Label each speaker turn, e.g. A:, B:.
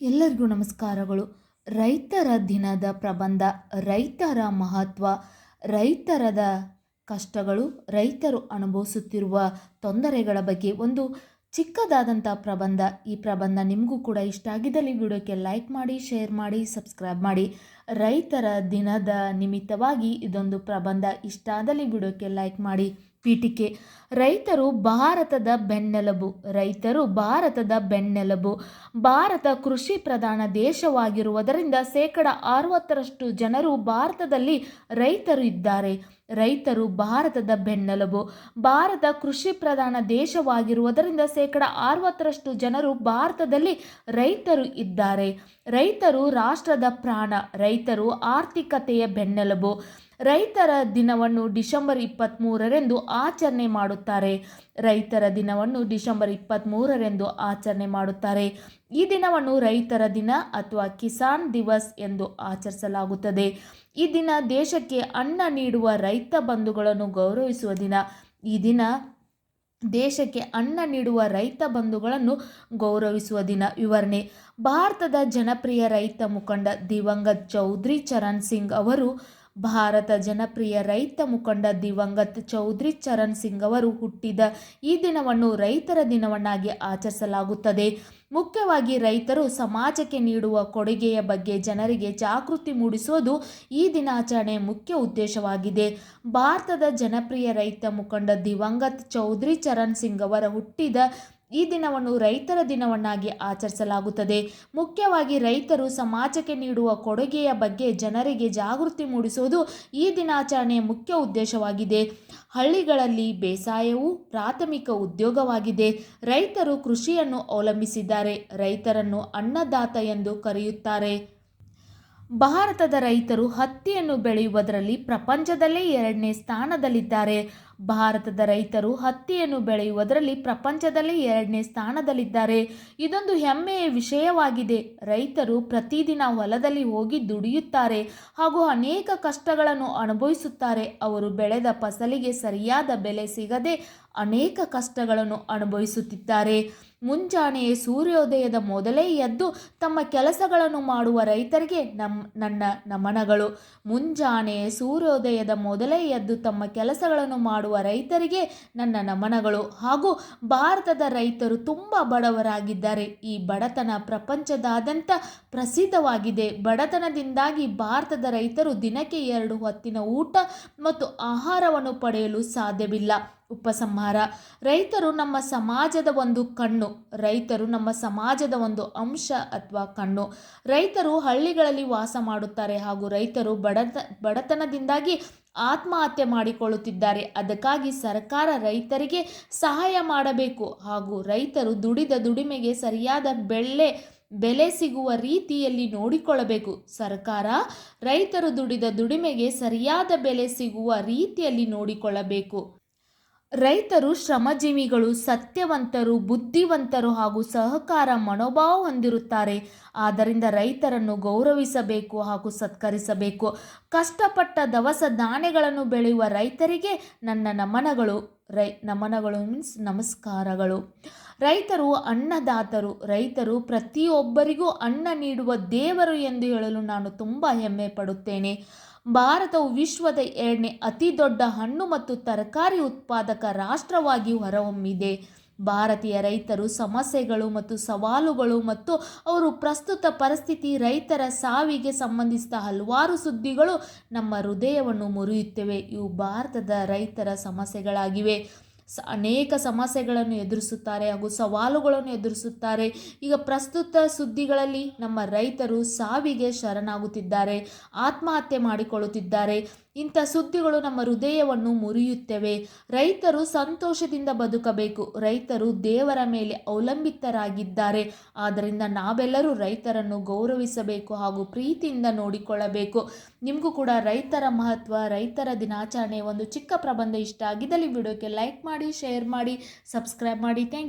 A: ಎಲ್ಲರಿಗೂ ನಮಸ್ಕಾರಗಳು. ರೈತರ ದಿನದ ಪ್ರಬಂಧ, ರೈತರ ಮಹತ್ವ, ರೈತರದ ಕಷ್ಟಗಳು, ರೈತರು ಅನುಭವಿಸುತ್ತಿರುವ ತೊಂದರೆಗಳ ಬಗ್ಗೆ ಒಂದು ಚಿಕ್ಕದಾದಂಥ ಪ್ರಬಂಧ. ಈ ಪ್ರಬಂಧ ನಿಮಗೂ ಕೂಡ ಇಷ್ಟ ಆಗಿದ್ದಲ್ಲಿ ವಿಡಿಯೋಕ್ಕೆ ಲೈಕ್ ಮಾಡಿ, ಶೇರ್ ಮಾಡಿ, ಸಬ್ಸ್ಕ್ರೈಬ್ ಮಾಡಿ. ರೈತರ ದಿನದ ನಿಮಿತ್ತವಾಗಿ ಇದೊಂದು ಪ್ರಬಂಧ ಇಷ್ಟ ಆದಲ್ಲಿ ವಿಡಿಯೋಕ್ಕೆ ಲೈಕ್ ಮಾಡಿ. ಪೀಠಿಕೆ. ರೈತರು ಭಾರತದ ಬೆನ್ನೆಲುಬು, ರೈತರು ಭಾರತದ ಬೆನ್ನೆಲುಬು. ಭಾರತ ಕೃಷಿ ಪ್ರಧಾನ ದೇಶವಾಗಿರುವುದರಿಂದ ಶೇಕಡ ಅರವತ್ತರಷ್ಟು ಜನರು ಭಾರತದಲ್ಲಿ ರೈತರು ಇದ್ದಾರೆ. ರೈತರು ಭಾರತದ ಬೆನ್ನೆಲುಬು. ಭಾರತ ಕೃಷಿ ಪ್ರಧಾನ ದೇಶವಾಗಿರುವುದರಿಂದ ಶೇಕಡ ಅರವತ್ತರಷ್ಟು ಜನರು ಭಾರತದಲ್ಲಿ ರೈತರು ಇದ್ದಾರೆ. ರೈತರು ರಾಷ್ಟ್ರದ ಪ್ರಾಣ, ರೈತರು ಆರ್ಥಿಕತೆಯ ಬೆನ್ನೆಲುಬು. ರೈತರ ದಿನವನ್ನು ಡಿಸೆಂಬರ್ ಇಪ್ಪತ್ತ್ಮೂರರೆಂದು ಆಚರಣೆ ಮಾಡುತ್ತಾರೆ. ರೈತರ ದಿನವನ್ನು ಡಿಸೆಂಬರ್ ಇಪ್ಪತ್ತ್ಮೂರರೆಂದು ಆಚರಣೆ ಮಾಡುತ್ತಾರೆ. ಈ ದಿನವನ್ನು ರೈತರ ದಿನ ಅಥವಾ ಕಿಸಾನ್ ದಿವಸ್ ಎಂದು ಆಚರಿಸಲಾಗುತ್ತದೆ. ಈ ದಿನ ದೇಶಕ್ಕೆ ಅನ್ನ ನೀಡುವ ರೈತ ಬಂಧುಗಳನ್ನು ಗೌರವಿಸುವ ದಿನ. ಈ ದಿನ ದೇಶಕ್ಕೆ ಅನ್ನ ನೀಡುವ ರೈತ ಬಂಧುಗಳನ್ನು ಗೌರವಿಸುವ ದಿನ. ವಿವರಣೆ, ಭಾರತದ ಜನಪ್ರಿಯ ರೈತ ಮುಖಂಡ ದಿವಂಗತ್ ಚೌಧರಿ ಚರಣ್ ಸಿಂಗ್ ಅವರು ಭಾರತ ಜನಪ್ರಿಯ ರೈತ ಮುಖಂಡ ದಿವಂಗತ್ ಚೌಧರಿ ಚರಣ್ ಸಿಂಗ್ ಅವರು ಹುಟ್ಟಿದ ಈ ದಿನವನ್ನು ರೈತರ ದಿನವನ್ನಾಗಿ ಆಚರಿಸಲಾಗುತ್ತದೆ. ಮುಖ್ಯವಾಗಿ ರೈತರು ಸಮಾಜಕ್ಕೆ ನೀಡುವ ಕೊಡುಗೆಯ ಬಗ್ಗೆ ಜನರಿಗೆ ಜಾಗೃತಿ ಮೂಡಿಸುವುದು ಈ ದಿನಾಚರಣೆಯ ಮುಖ್ಯ ಉದ್ದೇಶವಾಗಿದೆ. ಭಾರತದ ಜನಪ್ರಿಯ ರೈತ ಮುಖಂಡ ದಿವಂಗತ್ ಚೌಧರಿ ಚರಣ್ ಸಿಂಗ್ ಅವರ ಹುಟ್ಟಿದ ಈ ದಿನವನ್ನು ರೈತರ ದಿನವನ್ನಾಗಿ ಆಚರಿಸಲಾಗುತ್ತದೆ. ಮುಖ್ಯವಾಗಿ ರೈತರು ಸಮಾಜಕ್ಕೆ ನೀಡುವ ಕೊಡುಗೆಯ ಬಗ್ಗೆ ಜನರಿಗೆ ಜಾಗೃತಿ ಮೂಡಿಸುವುದು ಈ ದಿನಾಚರಣೆಯ ಮುಖ್ಯ ಉದ್ದೇಶವಾಗಿದೆ. ಹಳ್ಳಿಗಳಲ್ಲಿ ಬೇಸಾಯವು ಪ್ರಾಥಮಿಕ ಉದ್ಯೋಗವಾಗಿದೆ. ರೈತರು ಕೃಷಿಯನ್ನು ಅವಲಂಬಿಸಿದ್ದಾರೆ. ರೈತರನ್ನು ಅನ್ನದಾತ ಎಂದು ಕರೆಯುತ್ತಾರೆ. ಭಾರತದ ರೈತರು ಹತ್ತಿಯನ್ನು ಬೆಳೆಯುವುದರಲ್ಲಿ ಪ್ರಪಂಚದಲ್ಲೇ ಎರಡನೇ ಸ್ಥಾನದಲ್ಲಿದ್ದಾರೆ. ಭಾರತದ ರೈತರು ಹತ್ತಿಯನ್ನು ಬೆಳೆಯುವುದರಲ್ಲಿ ಪ್ರಪಂಚದಲ್ಲೇ ಎರಡನೇ ಸ್ಥಾನದಲ್ಲಿದ್ದಾರೆ. ಇದೊಂದು ಹೆಮ್ಮೆಯ ವಿಷಯವಾಗಿದೆ. ರೈತರು ಪ್ರತಿದಿನ ಹೊಲದಲ್ಲಿ ಹೋಗಿ ದುಡಿಯುತ್ತಾರೆ ಹಾಗೂ ಅನೇಕ ಕಷ್ಟಗಳನ್ನು ಅನುಭವಿಸುತ್ತಾರೆ. ಅವರು ಬೆಳೆದ ಫಸಲಿಗೆ ಸರಿಯಾದ ಬೆಲೆ ಸಿಗದೆ ಅನೇಕ ಕಷ್ಟಗಳನ್ನು ಅನುಭವಿಸುತ್ತಿದ್ದಾರೆ. ಮುಂಜಾನೆಯೇ ಸೂರ್ಯೋದಯದ ಮೊದಲೇ ಎದ್ದು ತಮ್ಮ ಕೆಲಸಗಳನ್ನು ಮಾಡುವ ರೈತರಿಗೆ ನಮ್ಮ ನನ್ನ ನಮನಗಳು. ಮುಂಜಾನೆ ಸೂರ್ಯೋದಯದ ಮೊದಲೇ ಎದ್ದು ತಮ್ಮ ಕೆಲಸಗಳನ್ನು ಮಾಡುವ ರೈತರಿಗೆ ನನ್ನ ನಮನಗಳು. ಹಾಗೂ ಭಾರತದ ರೈತರು ತುಂಬ ಬಡವರಾಗಿದ್ದಾರೆ. ಈ ಬಡತನ ಪ್ರಪಂಚದಾದ್ಯಂತ ಪ್ರಸಿದ್ಧವಾಗಿದೆ. ಬಡತನದಿಂದಾಗಿ ಭಾರತದ ರೈತರು ದಿನಕ್ಕೆ ಎರಡು ಹೊತ್ತಿನ ಊಟ ಮತ್ತು ಆಹಾರವನ್ನು ಪಡೆಯಲು ಸಾಧ್ಯವಿಲ್ಲ. ಉಪಸಂಹಾರ. ರೈತರು ನಮ್ಮ ಸಮಾಜದ ಒಂದು ಕಣ್ಣು, ರೈತರು ನಮ್ಮ ಸಮಾಜದ ಒಂದು ಅಂಶ ಅಥವಾ ಕಣ್ಣು. ರೈತರು ಹಳ್ಳಿಗಳಲ್ಲಿ ವಾಸ ಮಾಡುತ್ತಾರೆ ಹಾಗೂ ರೈತರು ಬಡತ, ಬಡತನದಿಂದಾಗಿ ಆತ್ಮಹತ್ಯೆ ಮಾಡಿಕೊಳ್ಳುತ್ತಿದ್ದಾರೆ. ಅದಕ್ಕಾಗಿ ಸರ್ಕಾರ ರೈತರಿಗೆ ಸಹಾಯ ಮಾಡಬೇಕು ಹಾಗೂ ರೈತರು ದುಡಿದ ದುಡಿಮೆಗೆ ಸರಿಯಾದ ಬೆಳೆ ಬೆಲೆ ಸಿಗುವ ರೀತಿಯಲ್ಲಿ ನೋಡಿಕೊಳ್ಳಬೇಕು. ಸರ್ಕಾರ ರೈತರು ದುಡಿದ ದುಡಿಮೆಗೆ ಸರಿಯಾದ ಬೆಲೆ ಸಿಗುವ ರೀತಿಯಲ್ಲಿ ನೋಡಿಕೊಳ್ಳಬೇಕು. ರೈತರು ಶ್ರಮಜೀವಿಗಳು, ಸತ್ಯವಂತರು, ಬುದ್ಧಿವಂತರು ಹಾಗೂ ಸಹಕಾರ ಮನೋಭಾವ ಹೊಂದಿರುತ್ತಾರೆ. ಆದ್ದರಿಂದ ರೈತರನ್ನು ಗೌರವಿಸಬೇಕು ಹಾಗೂ ಸತ್ಕರಿಸಬೇಕು. ಕಷ್ಟಪಟ್ಟ ದವಸ ಧಾನ್ಯಗಳನ್ನು ಬೆಳೆಯುವ ರೈತರಿಗೆ ನನ್ನ ನಮನಗಳು. ರೈ, ನಮನಗಳು ಮೀನ್ಸ್ ನಮಸ್ಕಾರಗಳು. ರೈತರು ಅನ್ನದಾತರು, ರೈತರು ಪ್ರತಿಯೊಬ್ಬರಿಗೂ ಅನ್ನ ನೀಡುವ ದೇವರು ಎಂದು ಹೇಳಲು ನಾನು ತುಂಬ ಹೆಮ್ಮೆ ಪಡುತ್ತೇನೆ. ಭಾರತವು ವಿಶ್ವದ ಎರಡನೇ ಅತಿ ದೊಡ್ಡ ಹಣ್ಣು ಮತ್ತು ತರಕಾರಿ ಉತ್ಪಾದಕ ರಾಷ್ಟ್ರವಾಗಿ ಹೊರಹೊಮ್ಮಿದೆ. ಭಾರತೀಯ ರೈತರು ಸಮಸ್ಯೆಗಳು ಮತ್ತು ಸವಾಲುಗಳು ಮತ್ತು ಅವರು ಪ್ರಸ್ತುತ ಪರಿಸ್ಥಿತಿ ರೈತರ ಸಾವಿಗೆ ಸಂಬಂಧಿಸಿದ ಹಲವಾರು ಸುದ್ದಿಗಳು ನಮ್ಮ ಹೃದಯವನ್ನು ಮುರಿಯುತ್ತವೆ. ಇವು ಭಾರತದ ರೈತರ ಸಮಸ್ಯೆಗಳಾಗಿವೆ. ಅನೇಕ ಸಮಸ್ಯೆಗಳನ್ನು ಎದುರಿಸುತ್ತಾರೆ ಹಾಗೂ ಸವಾಲುಗಳನ್ನು ಎದುರಿಸುತ್ತಾರೆ. ಈಗ ಪ್ರಸ್ತುತ ಸುದ್ದಿಗಳಲ್ಲಿ ನಮ್ಮ ರೈತರು ಸಾವಿಗೆ ಶರಣಾಗುತ್ತಿದ್ದಾರೆ, ಆತ್ಮಹತ್ಯೆ ಮಾಡಿಕೊಳ್ಳುತ್ತಿದ್ದಾರೆ. ಇಂಥ ಸುದ್ದಿಗಳು ನಮ್ಮ ಹೃದಯವನ್ನು ಮುರಿಯುತ್ತವೆ. ರೈತರು ಸಂತೋಷದಿಂದ ಬದುಕಬೇಕು. ರೈತರು ದೇವರ ಮೇಲೆ ಅವಲಂಬಿತರಾಗಿದ್ದಾರೆ. ಆದ್ದರಿಂದ ನಾವೆಲ್ಲರೂ ರೈತರನ್ನು ಗೌರವಿಸಬೇಕು ಹಾಗೂ ಪ್ರೀತಿಯಿಂದ ನೋಡಿಕೊಳ್ಳಬೇಕು. ನಿಮಗೂ ಕೂಡ ರೈತರ ಮಹತ್ವ, ರೈತರ ದಿನಾಚರಣೆ ಒಂದು ಚಿಕ್ಕ ಪ್ರಬಂಧ ಇಷ್ಟ ಆಗಿದ್ದಲ್ಲಿ ವಿಡಿಯೋಕ್ಕೆ ಲೈಕ್ ಮಾಡಿ, ಶೇರ್ ಮಾಡಿ, ಸಬ್ಸ್ಕ್ರೈಬ್ ಮಾಡಿ. Thank you.